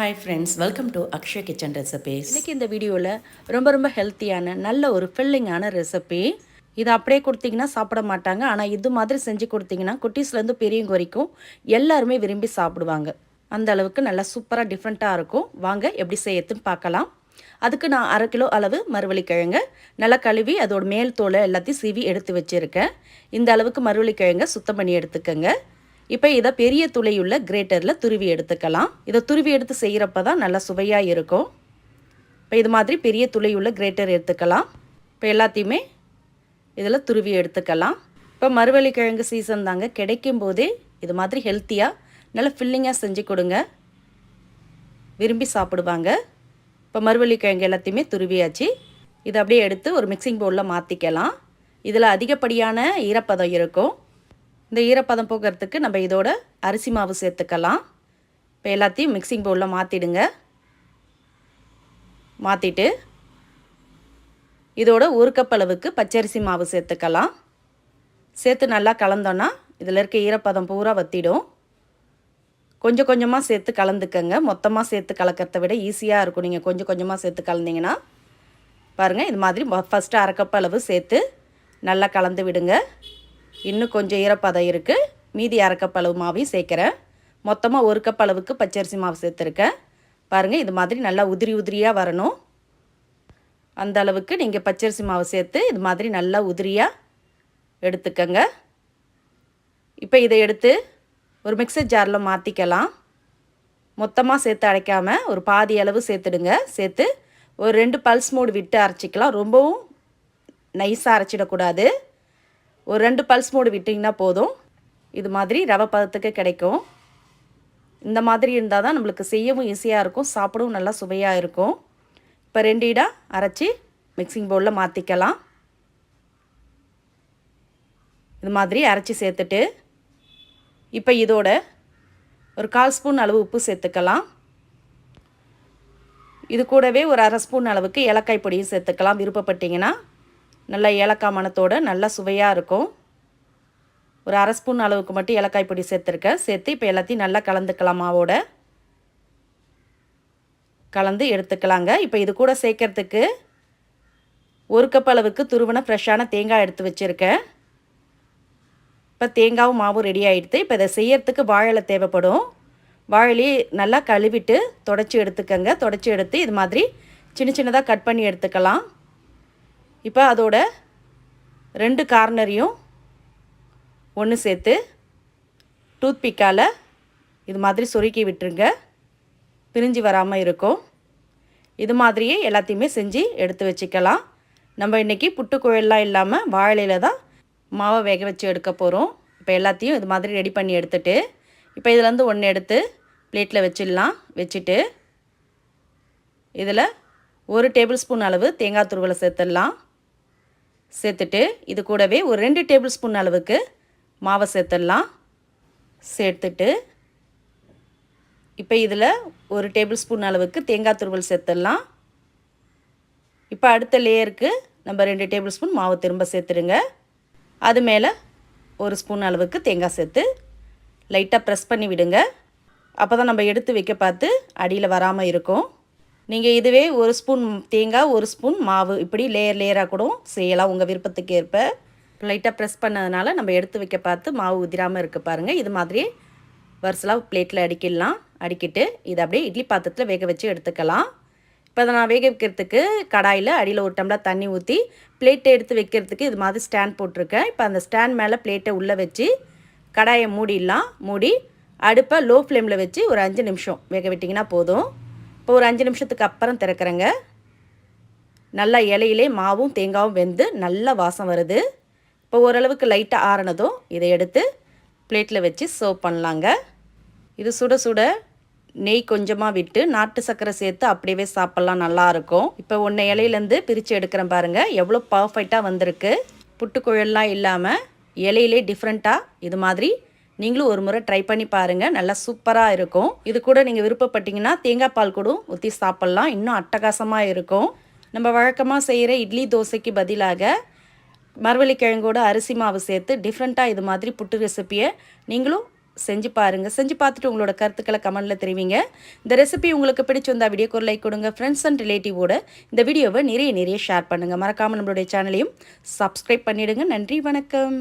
Hi friends welcome to Akshay kitchen recipes இன்னைக்கு இந்த வீடியோவில் ரொம்ப ரொம்ப ஹெல்த்தியான நல்ல ஒரு ஃபில்லிங்கான ரெசிபி இதை அப்படியே கொடுத்தீங்கன்னா சாப்பிட மாட்டாங்க. ஆனால் இது மாதிரி செஞ்சு கொடுத்தீங்கன்னா குட்டீஸ்லேருந்து பெரியவங்க வரைக்கும் எல்லாருமே விரும்பி சாப்பிடுவாங்க. அந்த அளவுக்கு நல்லா சூப்பராக டிஃப்ரெண்ட்டாக இருக்கும். வாங்க எப்படி செய்யறதுன்னு பார்க்கலாம். அதுக்கு நான் அரை கிலோ அளவு மறுவள்ளிக்கிழங்கு நல்லா கழுவி அதோட மேல் தோலை எல்லாத்தையும் சீவி எடுத்து வச்சுருக்கேன். இந்த அளவுக்கு மறுவள்ளிக்கிழங்கை சுத்தம் பண்ணி எடுத்துக்கோங்க. இப்போ இதை பெரிய துளையுள்ள கிரேட்டரில் துருவி எடுத்துக்கலாம். இதை துருவி எடுத்து செய்கிறப்ப தான் நல்லா சுவையாக இருக்கும். இப்போ இது மாதிரி பெரிய துளையுள்ள கிரேட்டர் எடுத்துக்கலாம். இப்போ எல்லாத்தையுமே இதில் துருவி எடுத்துக்கலாம். இப்போ மறுவள்ளிக்கிழங்கு சீசன் தாங்க. கிடைக்கும் போதே இது மாதிரி ஹெல்த்தியாக நல்லா ஃபில்லிங்காக செஞ்சு கொடுங்க. விரும்பி சாப்பிடுவாங்க. இப்போ மறுவள்ளிக்கிழங்கு எல்லாத்தையுமே துருவியாச்சு. இதை அப்படியே எடுத்து ஒரு மிக்சிங் பவுலில் மாற்றிக்கலாம் இதில் அதிகப்படியான ஈரப்பதம் இருக்கும். இந்த ஈரப்பதம் போக்குறதுக்கு நம்ம இதோட அரிசி மாவு சேர்த்துக்கலாம். இப்போ எல்லாத்தையும் மிக்சிங் பவுலில் மாற்றிடுங்க மாற்றிட்டு இதோட ஒரு கப் அளவுக்கு பச்சரிசி மாவு சேர்த்துக்கலாம். சேர்த்து நல்லா கலந்தோன்னா இதில் இருக்க ஈரப்பதம் பூரா வற்றிடும் கொஞ்சம் கொஞ்சமாக சேர்த்து கலந்துக்கங்க. மொத்தமாக சேர்த்து கலக்கிறத விட ஈஸியாக இருக்கும். நீங்கள் கொஞ்சம் கொஞ்சமாக சேர்த்து கலந்தீங்கன்னா பாருங்கள் இது மாதிரி ஃபஸ்ட்டு அரை கப் அளவு சேர்த்து நல்லா கலந்து விடுங்க. இன்னும் கொஞ்சம் ஈரப்பதம் இருக்குது மீதி அரைக்கப்பளவு மாவையும் சேர்க்குறேன். மொத்தமாக ஒரு கப் அளவுக்கு பச்சரிசி மாவு சேர்த்துருக்கேன். பாருங்கள் இது மாதிரி நல்லா உதிரி உதிரியாக வரணும். அந்த அளவுக்கு நீங்கள் பச்சரிசி மாவு சேர்த்து இது மாதிரி நல்லா உதிரியாக எடுத்துக்கங்க. இப்போ இதை எடுத்து ஒரு மிக்சர் ஜாரில் மாற்றிக்கலாம் மொத்தமாக சேர்த்து அரைக்காமல் ஒரு பாதி அளவு சேர்த்துடுங்க. சேர்த்து ஒரு ரெண்டு பல்ஸ் மூடு விட்டு அரைச்சிக்கலாம். ரொம்பவும் நைஸாக அரைச்சிடக்கூடாது. ஒரு ரெண்டு பல்ஸ் மூடு விட்டிங்கன்னா போதும். இது மாதிரி ரவை பதத்துக்கு கிடைக்கும். இந்த மாதிரி இருந்தால் தான் நம்மளுக்கு செய்யவும் ஈஸியாக இருக்கும் சாப்பிடவும் நல்லா சுவையாக இருக்கும். இப்போ ரெண்டு இடா அரைச்சி மிக்சிங் பவுலில் மாற்றிக்கலாம் இது மாதிரி அரைச்சி சேர்த்துட்டு இப்போ இதோட ஒரு கால் ஸ்பூன் அளவு உப்பு சேர்த்துக்கலாம். இது கூடவே ஒரு அரை ஸ்பூன் அளவுக்கு ஏலக்காய் பொடியும் சேர்த்துக்கலாம். விருப்பப்பட்டீங்கன்னா நல்லா ஏலக்காய் மணத்தோடு நல்லா சுவையாக இருக்கும். ஒரு அரை ஸ்பூன் அளவுக்கு மட்டும் ஏலக்காய் பொடி சேர்த்துருக்கேன். சேர்த்து இப்போ எல்லாத்தையும் நல்லா கலந்துக்கலாம் மாவோட. கலந்து எடுத்துக்கலாங்க. இப்போ இது கூட சேர்க்கறதுக்கு ஒரு கப் அளவுக்கு துருவன ஃப்ரெஷ்ஷான தேங்காய் எடுத்து வச்சுருக்கேன். இப்போ தேங்காவும் மாவும் ரெடி ஆகிடுது இப்போ இதை செய்யறதுக்கு வாழை தேவைப்படும். வாழலி நல்லா கழுவிட்டு தொடச்சி எடுத்துக்கங்க. தொடச்சி எடுத்து இது மாதிரி சின்ன சின்னதாக கட் பண்ணி எடுத்துக்கலாம். இப்போ அதோட ரெண்டு கார்னரையும் ஒன்று சேர்த்து டூத்பிக்கால் இது மாதிரி சொருக்கி விட்டுருங்க. பிரிஞ்சு வராமல் இருக்கும். இது மாதிரியே எல்லாத்தையுமே செஞ்சு எடுத்து வச்சுக்கலாம். நம்ம இன்றைக்கி புட்டுக்குழல்லாம் இல்லாமல் வாழையில் தான் மாவை வேக வச்சு எடுக்க போகிறோம் இப்போ எல்லாத்தையும் இது மாதிரி ரெடி பண்ணி எடுத்துட்டு இப்போ இதுலேருந்து ஒன்று எடுத்து பிளேட்டில் வச்சிடலாம். வச்சுட்டு இதில் ஒரு டேபிள் ஸ்பூன் அளவு தேங்காய் துருவலை சேர்த்துடலாம். சேர்த்துட்டு இது கூடவே ஒரு ரெண்டு டேபிள் ஸ்பூன் அளவுக்கு மாவை சேர்த்துடலாம். சேர்த்துட்டு இப்போ இதில் ஒரு டேபிள் ஸ்பூன் அளவுக்கு தேங்காய் துருவல் சேர்த்துடலாம். இப்போ அடுத்த லேயருக்கு நம்ம ரெண்டு டேபிள் ஸ்பூன் மாவு திரும்ப சேர்த்துடுங்க. அது மேலே ஒரு ஸ்பூன் அளவுக்கு தேங்காய் சேர்த்து லைட்டாக ப்ரெஸ் பண்ணி விடுங்க. அப்போ தான் நம்ம எடுத்து வைக்க பார்த்து அடியில் வராமல் இருக்கும். நீங்கள் இதுவே ஒரு ஸ்பூன் தேங்காய் ஒரு ஸ்பூன் மாவு. இப்படி லேயர் லேயராக கூட செய்யலாம் உங்கள் விருப்பத்துக்கு ஏற்ப. லைட்டாக ப்ரெஸ் பண்ணதுனால நம்ம எடுத்து வைக்க பார்த்து மாவு உதிராமல் இருக்க பாருங்கள் இது மாதிரி வரிசலாக பிளேட்டில் அடிக்கிடலாம். அடிக்கிட்டு இதை அப்படியே இட்லி பாத்திரத்தில் வேக வச்சு எடுத்துக்கலாம். இப்போ அதை நான் வேக வைக்கிறதுக்கு கடாயில் அடியில் ஒரு டம்ளர் தண்ணி ஊற்றி பிளேட்டை எடுத்து வைக்கிறதுக்கு இது மாதிரி ஸ்டாண்ட் போட்டிருக்கேன். இப்போ அந்த ஸ்டாண்ட் மேலே பிளேட்டை உள்ளே வச்சு கடாயை மூடிடலாம். மூடி அடுப்பை லோ ஃப்ளேமில் வச்சு ஒரு அஞ்சு நிமிஷம் வேக விட்டிங்கன்னா போதும். இப்போ ஒரு அஞ்சு நிமிஷத்துக்கு அப்புறம் திறக்கிறேங்க. நல்லா இலையிலே மாவும் தேங்காவும் வெந்து நல்ல வாசம் வருது. இப்போ ஓரளவுக்கு லைட்டாக ஆறினதும் இதை எடுத்து பிளேட்டில் வச்சு சர்வ் பண்ணலாங்க. இது சுட சுட நெய் கொஞ்சமாக விட்டு நாட்டு சர்க்கரை சேர்த்து அப்படியே சாப்பிட்லாம் நல்லாயிருக்கும் இப்போ ஒன்றை இலையிலேருந்து பிரித்து எடுக்கிறேன் பாருங்கள் எவ்வளோ பர்ஃபெக்டாக வந்திருக்கு. புட்டுக்குழல்லாம் இல்லாமல் இலையிலே டிஃப்ரெண்ட்டாக இது மாதிரி நீங்களும் ஒரு முறை ட்ரை பண்ணி பாருங்கள் நல்லா சூப்பராக இருக்கும். இது கூட நீங்கள் விருப்பப்பட்டீங்கன்னா தேங்காய் பால் கூட ஊற்றி சாப்பிட்லாம். இன்னும் அட்டகாசமாக இருக்கும். நம்ம வழக்கமாக செய்கிற இட்லி தோசைக்கு பதிலாக மரவள்ளிக்கிழங்கோட அரிசி மாவு சேர்த்து டிஃப்ரெண்ட்டாக இது மாதிரி புட்டு ரெசிப்பியை நீங்களும் செஞ்சு பாருங்கள் செஞ்சு பார்த்துட்டு உங்களோட கருத்துக்களை கமெண்டில் தெரிவிங்க. இந்த ரெசிபி உங்களுக்கு பிடிச்சிருந்தா வீடியோக்கு ஒரு லைக் கொடுங்க. ஃப்ரெண்ட்ஸ் அண்ட் ரிலேட்டிவோட இந்த வீடியோவை நிறைய நிறைய ஷேர் பண்ணுங்கள் மறக்காமல் நம்மளுடைய சேனலையும் சப்ஸ்கிரைப் பண்ணிவிடுங்க நன்றி வணக்கம்.